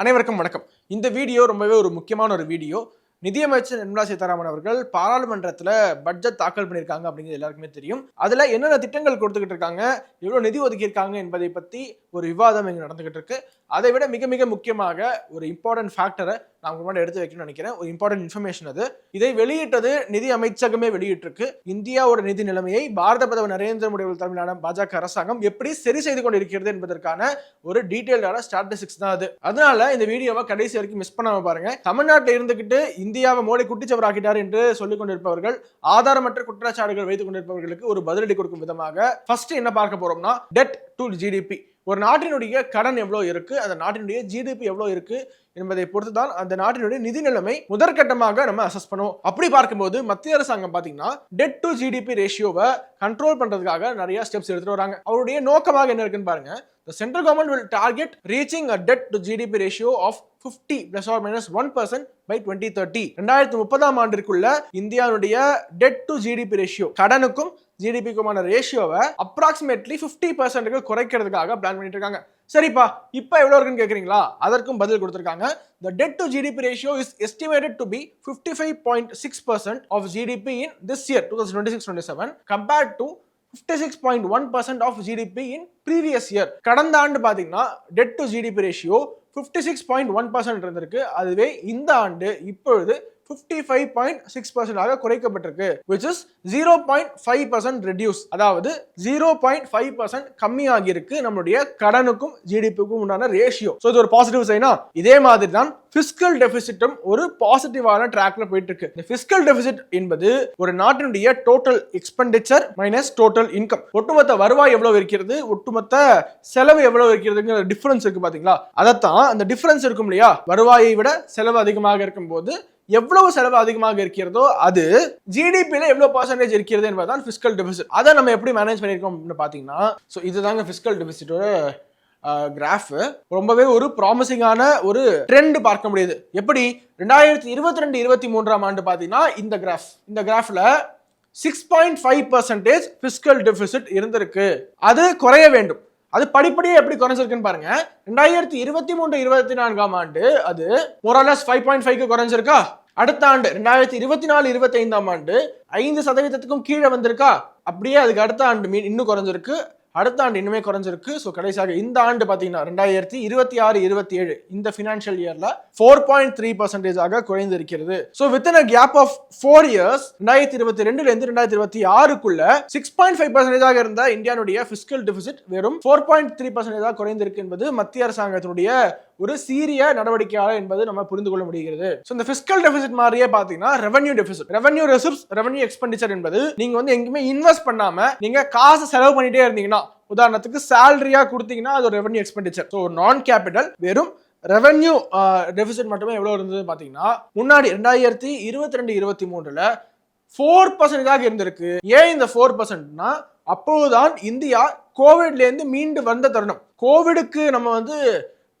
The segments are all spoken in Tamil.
அனைவருக்கும் வணக்கம். இந்த வீடியோ ரொம்பவே ஒரு முக்கியமான ஒரு வீடியோ. நிதியமைச்சர் நிர்மலா சீதாராமன் அவர்கள் பாராளுமன்றத்தில் பட்ஜெட் தாக்கல் பண்ணியிருக்காங்க அப்படிங்கிறது எல்லாருக்குமே தெரியும். அதில் என்னென்ன திட்டங்கள் கொடுத்துக்கிட்டு இருக்காங்க எவ்வளோ நிதி ஒதுக்கியிருக்காங்க என்பதை பற்றி ஒரு விவாதம் இங்கே நடந்துகிட்டு இருக்கு. அதை விட மிக மிக முக்கியமாக ஒரு இம்பார்ட்டன்ட் ஃபேக்டரை நான் உங்க முன்னாடி எடுத்து வைக்கணும்னு நினைக்கிறேன். ஒரு இம்பார்ட்டன்ட் இன்ஃபர்மேஷன் அது. இதை வெளியிட்டது நிதி அமைச்சகமே வெளியிட்டிருக்கு. இந்தியாவோட நிதி நிலைமையை பாரத பிரதமர் நரேந்திர மோடி அவர்கள் தலைமையிலான பாஜக அரசாங்கம் எப்படி சரி செய்து கொண்டிருக்கிறது என்பதற்கான ஒரு டீட்டெயில்டான ஸ்டாட்டிஸ்டிக்ஸ் தான் அது. அதனால இந்த வீடியோவை கடைசி வரைக்கும் மிஸ் பண்ணாம பாருங்க. தமிழ்நாட்டில் இருந்துகிட்டு இந்தியாவை மோடி குட்டிச்சவராக்கிட்டார் என்று சொல்லிக் கொண்டிருப்பவர்கள் ஆதாரமற்ற குற்றச்சாட்டுகள் வைத்துக் கொண்டிருப்பவர்களுக்கு ஒரு பதிலடி கொடுக்கும் விதமாக ஃபர்ஸ்ட் என்ன பார்க்க போறோம்னா டெட் டு ஜிடிபி ஒரு நாட்டினுடைய கடன் எவ்வளோ இருக்குது அந்த நாட்டினுடைய ஜிடிபி எவ்வளோ இருக்குது என்பதை பொறுத்து தான் அந்த நாட்டினுடைய நிதி நிலைமை முதற்கட்டமாக நம்ம அசஸ் பண்ணுவோம். அப்படி பார்க்கும்போது மத்திய அரசாங்கம் பார்த்தீங்கன்னா டெட் டு ஜிடிபி ரேஷியோவை கண்ட்ரோல் பண்றதுக்காக நிறைய ஸ்டெப்ஸ் எடுத்துட்டு வராங்க. அவருடைய நோக்கமாக என்ன இருக்குன்னு பாருங்க. The central government will target reaching a debt to GDP ratio of 50 plus or minus 1% by 2030 ரெண்டாயிரத்தி முப்பதாம் ஆண்டிற்குள்ள இந்தியாவுடைய டெட் டு ஜிடிபி ரேஷியோ கடனுக்கும் ஜிடிபிக்குமான ரேஷியோவை அப்ராக்சிமேட்லி ஃபிஃப்டி பர்சன்ட்டுக்கு குறைக்கிறதுக்காக பிளான் பண்ணிட்டு இருக்காங்க. சரிப்பா இப்போ எவ்வளோ இருக்குன்னு கேட்குறீங்களா அதற்கும் பதில் கொடுத்துருக்காங்க. The debt to GDP ratio is estimated to be fifty five point six percent of GDP in this year two thousand twenty six twenty seven compared to fifty six point one percent of GDP in previous year கடந்த ஆண்டு பார்த்தீங்கன்னா debt to GDP ratio fifty six point one percent இருந்திருக்கு. அதுவே இந்த ஆண்டு இப்பொழுது ஃபிஃப்டி ஃபைவ் பாயிண்ட் சிக்ஸ் பர்சன்டாக குறைக்கப்பட்டிருக்கு which is zero point five percent reduce அதாவது ஜீரோ பாயிண்ட் ஃபைவ் பர்சன்ட் கம்மியாகி இருக்கு நம்மளுடைய கடனுக்கும் ஜிடிபிக்கும் உண்டான ரேஷியோ ஸோ இது ஒரு பாசிட்டிவ் சைனா இதே மாதிரி தான் பிஸ்கல் டெபிசிட்டும் ஒரு பாசிட்டிவான ட்ராக்ல போயிட்டு இருக்கு இந்த பிஸ்கல் டெபிசிட் என்பது ஒரு நாட்டினுடைய total expenditure minus total income ஒட்டுமொத்த வருவாய் எவ்வளவு இருக்கிறது? ஒட்டுமொத்த செலவு எவ்வளவு இருக்கிறதுங்கிற டிஃபரன்ஸ் இருக்கு பாத்தீங்களா? அதைத்தான் அந்த டிஃபரன்ஸ் இருக்கும் இல்லையா? வருவாயை விட செலவு அதிகமாக இருக்கும்போது எவ்வளவு செலவு அதிகமாக இருக்கிறதோ அது ஜிடிபியில் எவ்வளோ பர்சன்டேஜ் இருக்கிறது என்பதுதான் ஃபிஸ்கல் டெபிசிட் அதை நம்ம எப்படி மேனேஜ் பண்ணியிருக்கோம் அப்படின்னு பார்த்தீங்கன்னா ஸோ இதுதாங்க ஃபிஸ்கல் டெபிசிட்டோட கிராஃப் ரொம்பவே ஒரு ப்ராமிசிங்கான ஒரு ட்ரெண்ட் பார்க்க முடியுது. எப்படி? ரெண்டாயிரத்தி இருபத்தி ரெண்டு இருபத்தி மூன்றாம் ஆண்டு பார்த்தீங்கன்னா இந்த கிராஃப் இந்த கிராஃபில் six point five percentage fiscal deficit இருந்திருக்கு. அது குறைய வேண்டும். அது படிப்படியே எப்படி குறைஞ்சிருக்குன்னு பாருங்க. ரெண்டாயிரத்தி இருபத்தி மூன்று இருபத்தி நான்காம் ஆண்டு அது மொரலஸ் ஃபைவ் பாயிண்ட் ஃபைவ்க்கு குறைஞ்சிருக்கா? அடுத்த ஆண்டு ரெண்டாயிரத்தி இருபத்தி நாலு இருபத்தி ஐந்தாம் ஆண்டு ஐந்து சதவீதத்துக்கும் கீழே வந்திருக்கா? அப்படியே அதுக்கு அடுத்த ஆண்டு மீன் இன்னும் குறைஞ்சிருக்கு. அடுத்த ஆண்டு இன்னுமே குறைஞ்சிருக்கு. ஸோ கடைசியாக இந்த ஆண்டு பார்த்தீங்கன்னா ரெண்டாயிரத்தி இருபத்தி ஆறு இருபத்தி ஏழு இந்த ஃபினான்ஷியல் இயர்ல ஃபோர் பாயிண்ட் த்ரீ பர்சன்டேஜாக குறைந்து இருக்கிறது so within a gap of four years ரெண்டாயிரத்தி இருபத்தி ரெண்டுல இருந்து ரெண்டாயிரத்தி இருபத்தி ஆறுக்குள்ள சிக்ஸ் பாயிண்ட் ஃபைவ் பர்சன்டேஜாக இருந்த இந்தியாவுடைய ஃபிஸ்கல் டெபிசிட் வெறும் ஃபோர் பாயிண்ட் த்ரீ பர்சன்டேஜாக குறைந்திருக்கு என்பது மத்திய அரசாங்கத்தினுடைய ஒரு சீரிய நடவடிக்கையாளர் என்பது நம்ம புரிந்து கொள்ள முடிகிறது. ஸோ இந்த பிசிக்கல் டெபிசிட் மாதிரியே பார்த்தீங்கன்னா revenue deficit revenue receipts revenue expenditure என்பது நீங்க வந்து எங்கேயுமே இன்வெஸ்ட் பண்ணாம நீங்க காசு செலவு பண்ணிட்டே இருந்தீங்கன்னா உதாரணத்துக்கு சேலரியாக கொடுத்தீங்கன்னா அது ஒரு revenue expenditure so non capital வெறும் ரெவன்யூ டெபிசிட் மட்டுமே எவ்வளோ இருந்தது பார்த்தீங்கன்னா முன்னாடி ரெண்டாயிரத்தி இருபத்தி ரெண்டு இருபத்தி மூணுல ஃபோர் பர்சன்டேஜாக இருந்திருக்கு. ஏன் இந்த ஃபோர் பர்சன்ட்னா அப்போதுதான் இந்தியா கோவிட்லேருந்து மீண்டு வந்த தருணம். கோவிடுக்கு நம்ம வந்து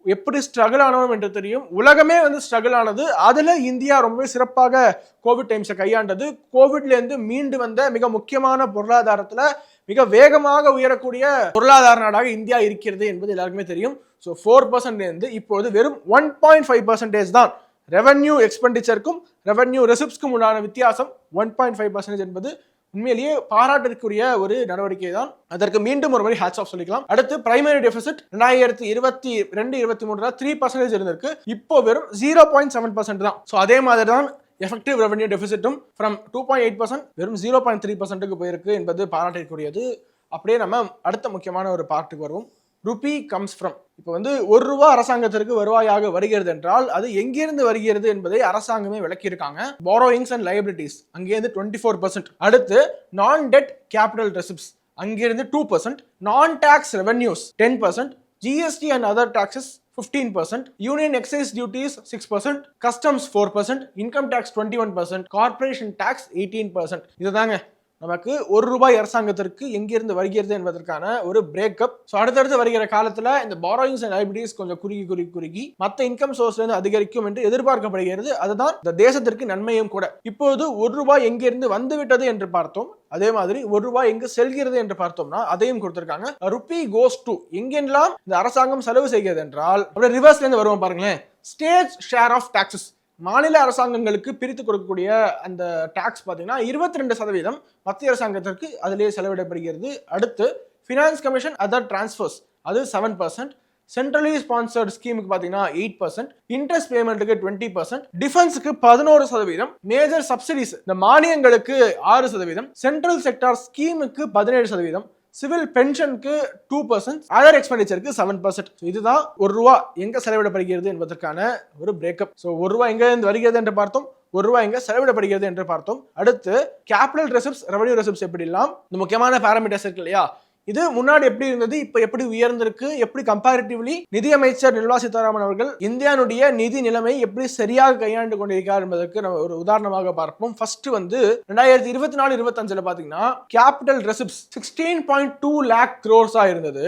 எப்படி ஸ்ட்ரகிள் ஆனோம் என்று தெரியும். உலகமே வந்து ஸ்ட்ரகிள் ஆனது. அதில் இந்தியா ரொம்பவே சிறப்பாக கோவிட் டைம்ஸை கையாண்டது. கோவிட்லேருந்து மீண்டு வந்த மிக முக்கியமான பொருளாதாரத்தில் மிக வேகமாக உயரக்கூடிய பொருளாதார நாடாக இந்தியா இருக்கிறது என்பது எல்லாருக்குமே தெரியும். ஸோ ஃபோர் பர்சன்ட்லேருந்து இப்போது வெறும் ஒன் பாயிண்ட் ஃபைவ் பர்சன்டேஜ் தான். ரெவன்யூ எக்ஸ்பெண்டிச்சருக்கும் ரெவன்யூ ரெசிப்ஸ்க்கும் உண்டான வித்தியாசம் ஒன் பாயிண்ட் ஃபைவ் பர்சன்டேஜ் என்பது உண்மையிலேயே பாராட்டிற்குரிய ஒரு நடவடிக்கை தான். அதற்கு மீண்டும் ஒரு மாதிரி ஹேட்ஸ் ஆஃப் சொல்லிக்கலாம். அடுத்து பிரைமரி டெபிசிட் ரெண்டாயிரத்தி இருபத்தி ரெண்டு இருபத்தி மூணுல த்ரீ பர்சன்டேஜ் இருந்திருக்கு. இப்போ வெறும் ஜீரோ பாயிண்ட் செவன் பர்சன்ட் தான். ஸோ அதே மாதிரி தான் effective revenue டெபிசிட்டும் from two point eight percent வெறும் ஜீரோ பாயிண்ட் த்ரீ பர்சன்ட்டுக்கு போயிருக்கு என்பது பாராட்டிற்குரியது அப்படியே நம்ம அடுத்த முக்கியமான ஒரு பார்ட்டுக்கு வருவோம். ருபி கம்ஸ் ஃப்ரம் இப்போ வந்து ஒரு ரூபா அரசாங்கத்திற்கு வருவாயாக வருகிறது என்றால் அது எங்கிருந்து வருகிறது என்பதை அரசாங்கமே விளக்கியிருக்காங்க. பாரோயிங்ஸ் அண்ட் லைபிலிட்டிஸ் அங்கேருந்து டுவெண்ட்டி ஃபோர் பர்சன்ட் அடுத்து நான் டெட் கேபிட்டல் ரெசிப்ஸ் அங்கிருந்து two percent non tax revenues ten percent GST and other taxes fifteen percent union excise duties six percent customs four percent income tax twenty one percent corporation tax eighteen percent இதுதாங்க நமக்கு ஒரு ரூபாய் அரசாங்கத்திற்கு எங்கிருந்து வருகிறது என்பதற்கான ஒரு பிரேக்கப் ஸோ அடுத்தடுத்து வருகிற காலத்தில் இந்த பாரோயிங்ஸ் அண்ட் லைபிலிட்டிஸ் கொஞ்சம் குறுகி குறுகி குறுகி மற்ற இன்கம் சோர்ஸ்லேருந்து அதிகரிக்கும் என்று எதிர்பார்க்கப்படுகிறது. அதுதான் இந்த தேசத்திற்கு நன்மையும் கூட. இப்போது ஒரு ரூபாய் எங்கிருந்து வந்து விட்டது என்று பார்த்தோம். அதே மாதிரி ஒரு ரூபாய் எங்கு செல்கிறது என்று பார்த்தோம்னா அதையும் கொடுத்திருக்காங்க. ருபி கோஸ் டு எங்கெல்லாம் இந்த அரசாங்கம் செலவு செய்கிறது என்றால் அப்படியே ரிவர்ஸ்ல இருந்து வருவோம் பாருங்களேன். ஸ்டேட் ஷேர் ஆஃப் டாக்ஸஸ் மாநில அரசாங்கங்களுக்கு பிரித்து கொடுக்கக்கூடிய அந்த டாக்ஸ் பார்த்தீங்கன்னா இருபத்தி ரெண்டு சதவீதம் மத்திய அரசாங்கத்திற்கு அதிலேயே செலவிடப்படுகிறது. அடுத்து ஃபினான்ஸ் கமிஷன் அதர் டிரான்ஸ்ஃபர்ஸ் அது செவன் பர்சன்ட் சென்ட்ரலி ஸ்பான்சர்ட் ஸ்கீமுக்கு பார்த்தீங்கன்னா எயிட் பர்சன்ட் இன்ட்ரெஸ்ட் பேமெண்ட்டுக்கு டுவெண்ட்டி பர்சன்ட் டிஃபென்ஸுக்கு பதினோரு சதவீதம். மேஜர் சப்சிடிஸ் இந்த மானியங்களுக்கு ஆறு சதவீதம். சென்ட்ரல் செக்டார் ஸ்கீமுக்கு பதினேழு சதவீதம். சிவில் பென்ஷனுக்கு டூ பர்சன்ட் அதர் எக்ஸ்பெண்டிச்சருக்கு செவன் பர்சன்ட் இதுதான் ஒரு ரூபா எங்க செலவிடப்படுகிறது என்பதற்கான ஒரு பிரேக்கப் ஸோ ஒரு ரூபா எங்க இருந்து வருகிறது என்று பார்த்தோம். ஒரு ரூபாய் எங்க செலவிடப்படுகிறது என்று பார்த்தோம். அடுத்து கேபிட்டல் ரெசிப்ஸ் ரெவன்யூ ரெசிப்ஸ் எப்படி எல்லாம் இந்த முக்கியமான பேராமீட்டர்ஸ் இருக்கு இல்லையா? இது முன்னாடி எப்படி இருந்தது இப்ப எப்படி உயர்ந்திருக்கு எப்படி கம்பேரிட்டிவ்லி நிதியமைச்சர் நிர்மலா சீதாராமன் அவர்கள் இந்தியானுடைய நிதி நிலைமை எப்படி சரியாக கையாண்டு கொண்டிருக்கிறார் என்பதற்கு நம்ம ஒரு உதாரணமாக பார்ப்போம். ஃபர்ஸ்ட் வந்து ரெண்டாயிரத்தி இருபத்தி நாலு இருபத்தஞ்சுல பாத்தீங்கன்னா capital receipts sixteen point two lakh க்ரோர்ஸா இருந்தது.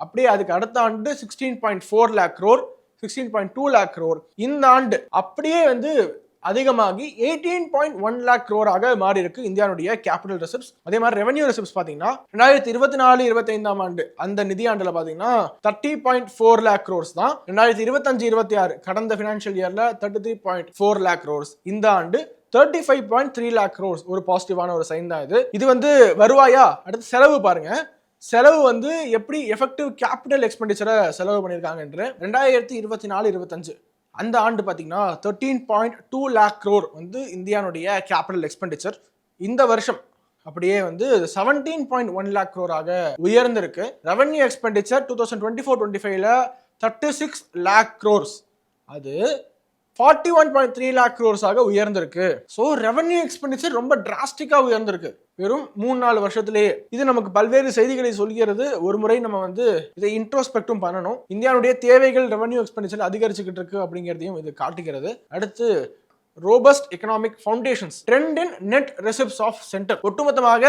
அப்படியே அதுக்கு அடுத்த ஆண்டு sixteen point four lakh crore sixteen point two lakh crore இந்த ஆண்டு அப்படியே வந்து அதிகமாகி எயிட்டீன் பாயிண்ட் ஒன் லேக் க்ரோராக மாறி இருக்கு இந்தியாவுடைய கேபிட்டல் ரிசர்வ்ஸ் அதே மாதிரி ரெவன்யூ ரிசர்வ்ஸ் பார்த்தீங்கன்னா ரெண்டாயிரத்தி இருபத்தி நாலு இருபத்தைந்தாம் ஆண்டு அந்த நிதியாண்டில் பார்த்தீங்கன்னா thirty point four lakh crores தான். ரெண்டாயிரத்தி இருபத்தஞ்சு இருபத்தி ஆறு கடந்த ஃபினான்ஷியல் இயரில் thirty three point four lakh crores இந்த ஆண்டு thirty five point three lakh crores ஒரு பாசிட்டிவான ஒரு சைன் தான் இது. இது வந்து வருவாயா? அடுத்து செலவு பாருங்க. செலவு வந்து எப்படி எஃபெக்டிவ் கேபிட்டல் எக்ஸ்பெண்டிச்சரை செலவு பண்ணியிருக்காங்க என்று ரெண்டாயிரத்தி இருபத்தி நாலு இருபத்தஞ்சு. அந்த ஆண்டு பார்த்தீங்கன்னா thirteen point two lakh crore வந்து இந்தியானுடைய கேபிட்டல் எக்ஸ்பெண்டிச்சர் இந்த வருஷம் அப்படியே வந்து செவன்டீன் பாயிண்ட் ஒன் லேக் க்ரோராக உயர்ந்திருக்கு. Revenue expenditure two thousand twenty four twenty ஃபைவ்ல தேர்ட்டி சிக்ஸ் லேக் க்ரோர்ஸ் அது forty one point three lakh க்ரோர்ஸாக உயர்ந்திருக்கு. ஸோ ரெவன்யூ எக்ஸ்பெண்டிச்சர் ரொம்ப டிராஸ்டிக்காக உயர்ந்திருக்கு. வெறும் மூணு நாலு வருஷத்திலேயே. இது நமக்கு பல்வேறு செய்திகளை சொல்கிறது. ஒரு முறை நம்ம வந்து இதை இன்ட்ரோஸ்பெக்டும் பண்ணணும். இந்தியாவுடைய தேவைகள் ரெவன்யூ எக்ஸ்பெண்டிச்சர் அதிகரிச்சுக்கிட்டு இருக்கு அப்படிங்கிறதையும் இது காட்டுகிறது. அடுத்து robust economic foundations trend in net receipts of centre ஒட்டுமொத்தமாக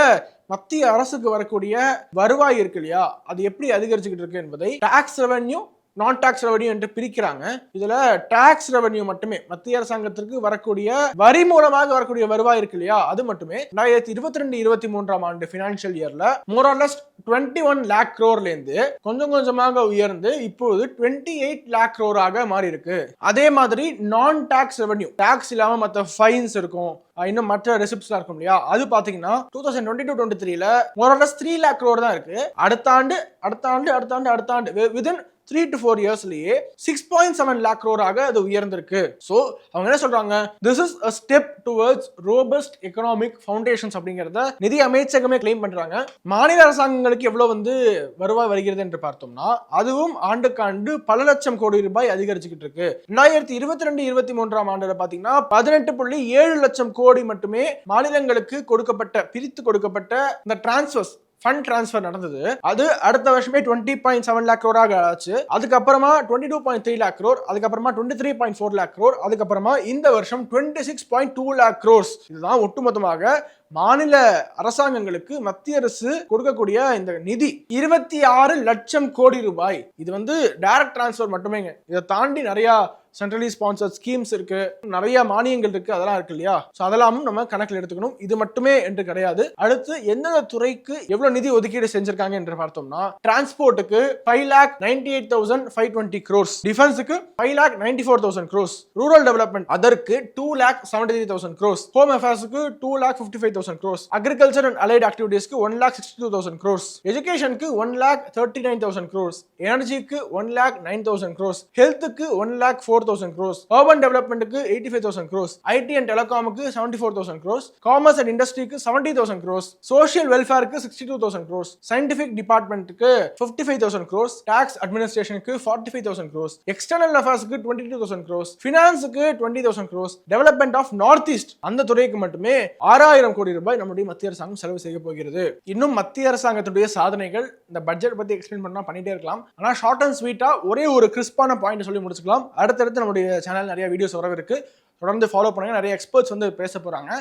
மத்திய அரசுக்கு வரக்கூடிய வருவாய் இருக்கு இல்லையா? அது எப்படி அதிகரிச்சுக்கிட்டு இருக்கு என்பதை tax revenue non tax revenue என்று பிரிக்கிறாங்க. இதுல டாக்ஸ் ரெவன்யூ மட்டுமே மத்திய அரசாங்கத்திற்கு வரக்கூடிய வரி மூலமாக வரக்கூடிய வருவாய் இருக்கு இல்லையா? அது மட்டுமே. ரெண்டாயிரத்தி இருபத்தி ரெண்டு இருபத்தி மூன்றாம் ஆண்டு பினான்சியல் இயர்ல மோராலஸ் டுவெண்ட்டி ஒன் லேக் க்ரோர்ல இருந்து கொஞ்சம் கொஞ்சமாக உயர்ந்து இப்போது டுவெண்ட்டி எயிட் லேக் க்ரோராக மாறி இருக்கு அதே மாதிரி நான் டாக்ஸ் ரெவன்யூ டாக்ஸ் இல்லாம மற்ற ஃபைன்ஸ் இருக்கும். இன்னும் மற்ற ரெசிப்ட்ஸ்லாம் இருக்கும் இல்லையா? அது பார்த்தீங்கன்னா two thousand twenty two twenty த்ரீல மோரலஸ் த்ரீ லேக் க்ரோர் தான் இருக்கு. அடுத்த ஆண்டு அடுத்த ஆண்டு அடுத்த ஆண்டு அடுத்த ஆண்டு விதின் த்ரீ டு ஃபோர் இயர்ஸ்லயே சிக்ஸ் பாயிண்ட் செவன் லேக் க்ரோராக அது உயர்ந்திருக்கு. ஸோ அவங்க என்ன சொல்றாங்க? This is a step towards robust economic foundations அப்படிங்கிறத நிதி அமைச்சகமே கிளைம் பண்றாங்க. மாநில அரசாங்கங்களுக்கு எவ்வளவு வந்து வருவாய் வருகிறது என்று பார்த்தோம்னா அதுவும் ஆண்டுக்கு ஆண்டு பல லட்சம் கோடி ரூபாய் அதிகரிச்சுக்கிட்டு இருக்கு. ரெண்டாயிரத்தி இருபத்தி ரெண்டு இருபத்தி மூன்றாம் ஆண்டுல பாத்தீங்கன்னா பதினெட்டு புள்ளி ஏழு லட்சம் கோடி கோடி மட்டுமே மாநிலங்களுக்கு கொடுக்கப்பட்ட பிரித்து கொடுக்கப்பட்ட இந்த டிரான்ஸ்ஃபர்ஸ் ஃபண்ட் ட்ரான்ஸ்ஃபர் நடந்தது. அது அடுத்த வருஷமே டுவெண்ட்டி பாயிண்ட் செவன் லேக் க்ரோராக ஆச்சு. அதுக்கப்புறமா twenty two point three lakh crore அதுக்கப்புறமா twenty three point four lakh crore அதுக்கப்புறமா இந்த வருஷம் twenty six point two lakh crores இதுதான் ஒட்டுமொத்தமாக மாநில அரசாங்கங்களுக்கு மத்திய அரசு கொடுக்கக்கூடிய இந்த நிதி இருபத்தி ஆறு லட்சம் கோடி ரூபாய். இது வந்து டைரக்ட் டிரான்ஸ்ஃபர் மட்டுமேங்க. இதை தாண்டி நிறைய சென்ட்ரலி ஸ்பான்சர் ஸ்கீம்ஸ் இருக்கு. நிறைய மானியங்கள் இருக்கு. அதெல்லாம் இருக்கு இல்லையா? ஸோ அதெல்லாமும் நம்ம கணக்கில் எடுத்துக்கணும். இது மட்டுமே என்று கிடையாது. அடுத்து எந்தெந்த துறைக்கு எவ்வளவு நிதி ஒதுக்கீடு செஞ்சிருக்காங்க என்று பார்த்தோம்னா டிரான்ஸ்போர்ட்டுக்கு five lakh ninety eight thousand five twenty crores டிஃபென்ஸுக்கு five lakh ninety four thousand crores rural development அதற்கு two lakh seventy three thousand crores home அஃபேர்ஸுக்கு two lakh fifty five thousand crores agriculture and allied ஆக்டிவிட்டிஸ்க்கு one lakh sixty two thousand crores எஜுகேஷனுக்கு one lakh thirty nine thousand crores எனர்ஜிக்கு one lakh nine thousand crores ஹெல்த்துக்கு one lakh four thousand crores urban டெவலப்மெண்ட்டுக்கு eighty five thousand crores IT and டெலகாமுக்கு seventy four thousand crores commerce and இண்டஸ்ட்ரிக்கு seventy thousand crores social வெல்ஃபேருக்கு sixty two thousand crores scientific டிபார்ட்மெண்ட்டுக்கு fifty five thousand crores tax அட்மினிஸ்ட்ரேஷனுக்கு forty five thousand crores external அஃபேர்ஸ்க்கு twenty two thousand crores ஃபினான்ஸுக்கு twenty thousand crores development of north east அந்த துறைக்கு மட்டுமே ஆறாயிரம் கோடி ரூபாய் நம்முடைய மத்திய அரசாங்கம் செலவு செய்ய போகிறது. இன்னும் மத்திய அரசாங்கத்துடைய சாதனைகள் இந்த பட்ஜெட் பத்தி எக்ஸ்பிளைன் பண்ணா பண்ணிட்டே இருக்கலாம். ஆனா ஷார்ட் அண்ட் ஸ்வீட்டா ஒரே ஒரு கிறிஸ்பான பாயிண்ட் சொல்லி முடிச்சுக்கலாம். அடுத்தடுத்து நம்முடைய சேனல் நிறைய வீடியோஸ் வரவிருக்கு தொடர்ந்து ஃபாலோ பண்ணுங்க. நிறைய எக்ஸ்பர்ட்ஸ் வந்து பேச போறாங்க.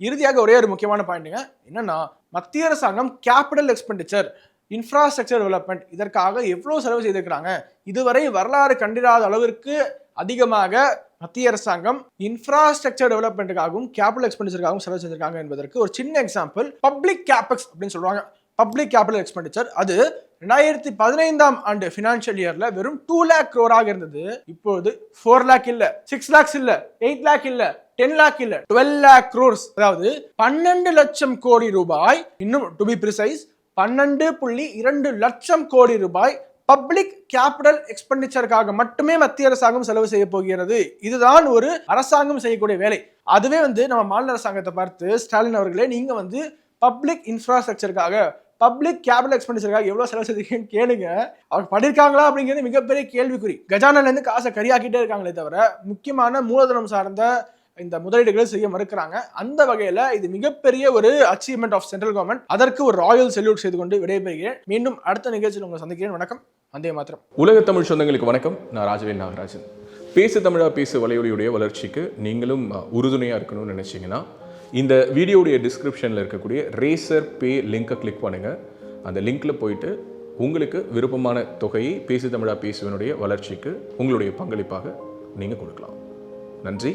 இறுதியாக ஒரே ஒரு முக்கியமான பாயிண்ட்டுங்க என்னன்னா மத்திய அரசாங்கம் கேபிட்டல் எக்ஸ்பெண்டிச்சர் இன்ஃப்ராஸ்ட்ரக்சர் டெவலப்மெண்ட் இதற்காக எவ்வளோ செலவு செய்திருக்கிறாங்க? இதுவரை வரலாறு கண்டிராத அளவிற்கு அதிகமாக மத்திய அரசாங்கம் இன்ஃப்ராஸ்ட்ரக்சர் டெவலப்மெண்ட்டுக்காகவும் கேபிட்டல் எக்ஸ்பெண்டிச்சருக்காகவும் செலவு செஞ்சிருக்காங்க என்பதற்கு ஒரு சின்ன எக்ஸாம்பிள் பப்ளிக் கேபெக்ஸ் அப்படின்னு சொல்லுவாங்க. பப்ளிக் கேபிட்டல் எக்ஸ்பெண்டிச்சர் அது ரெண்டாயிரத்தி பதினைந்தாம் ஆண்டு ஃபினான்ஷியல் இயர்ல வெறும் டூ லேக் க்ரோராக இருந்தது. இப்போது ஃபோர் லேக் இல்ல சிக்ஸ் லேக்ஸ் இல்ல எயிட் லேக் இல்ல டென் லேக் இல்ல டுவெல் லேக் க்ரோர்ஸ் அதாவது பன்னெண்டு லட்சம் கோடி ரூபாய். இன்னும் டு பி ப்ரிசைஸ் பன்னெண்டு புள்ளி இரண்டு லட்சம் கோடி ரூபாய் பப்ளிக் கேபிட்டல் எக்ஸ்பெண்டிச்சருக்காக மட்டுமே மத்திய அரசாங்கம் செலவு செய்ய போகிறது. இதுதான் ஒரு அரசாங்கம் செய்யக்கூடிய வேலை. அதுவே வந்து நம்ம மாநில அரசாங்கத்தை பார்த்து ஸ்டாலின் அவர்களே நீங்க வந்து பப்ளிக் இன்ஃப்ராஸ்ட்ரக்சருக்காக பப்ளிக் கேபிட்டல் எக்ஸ்பெண்டிச்சருக்காக எவ்வளவு செலவு செய்தீங்கன்னு கேளுங்க. அவங்க பண்ணியிருக்காங்களா அப்படிங்கிறது மிகப்பெரிய கேள்விக்குறி. கஜானால இருந்து காசை கரியாக்கிட்டே இருக்காங்களே தவிர முக்கியமான மூலதனம் சார்ந்த இந்த முதலீடுகளை செய்ய மறுக்கிறாங்க. அந்த வகையில இது மிகப்பெரிய ஒரு அச்சீவ்மெண்ட் ஆஃப் சென்ட்ரல் கவர்மெண்ட் அதற்கு ஒரு ராயல் செல்யூட் செய்து கொண்டு விடைபெறுகிறேன். மீண்டும் அடுத்த நிகழ்ச்சியில் உங்களை சந்திக்கிறேன். வணக்கம். வந்தே மாத்திரம் உலக தமிழ் சொந்தங்களுக்கு வணக்கம். நான் ராஜவேல் நாகராஜன். பேசு தமிழா பேசு வலையொலியுடைய வளர்ச்சிக்கு நீங்களும் உறுதுணையாக இருக்கணும்னு நினச்சிங்கன்னா இந்த வீடியோடைய டிஸ்கிரிப்ஷனில் இருக்கக்கூடிய ரேசர் பே லிங்கை கிளிக் பண்ணுங்க. அந்த லிங்க்ல போயிட்டு உங்களுக்கு விருப்பமான தொகையை பேசு தமிழா பேசுவனுடைய வளர்ச்சிக்கு உங்களுடைய பங்களிப்பாக நீங்கள் கொடுக்கலாம். நன்றி.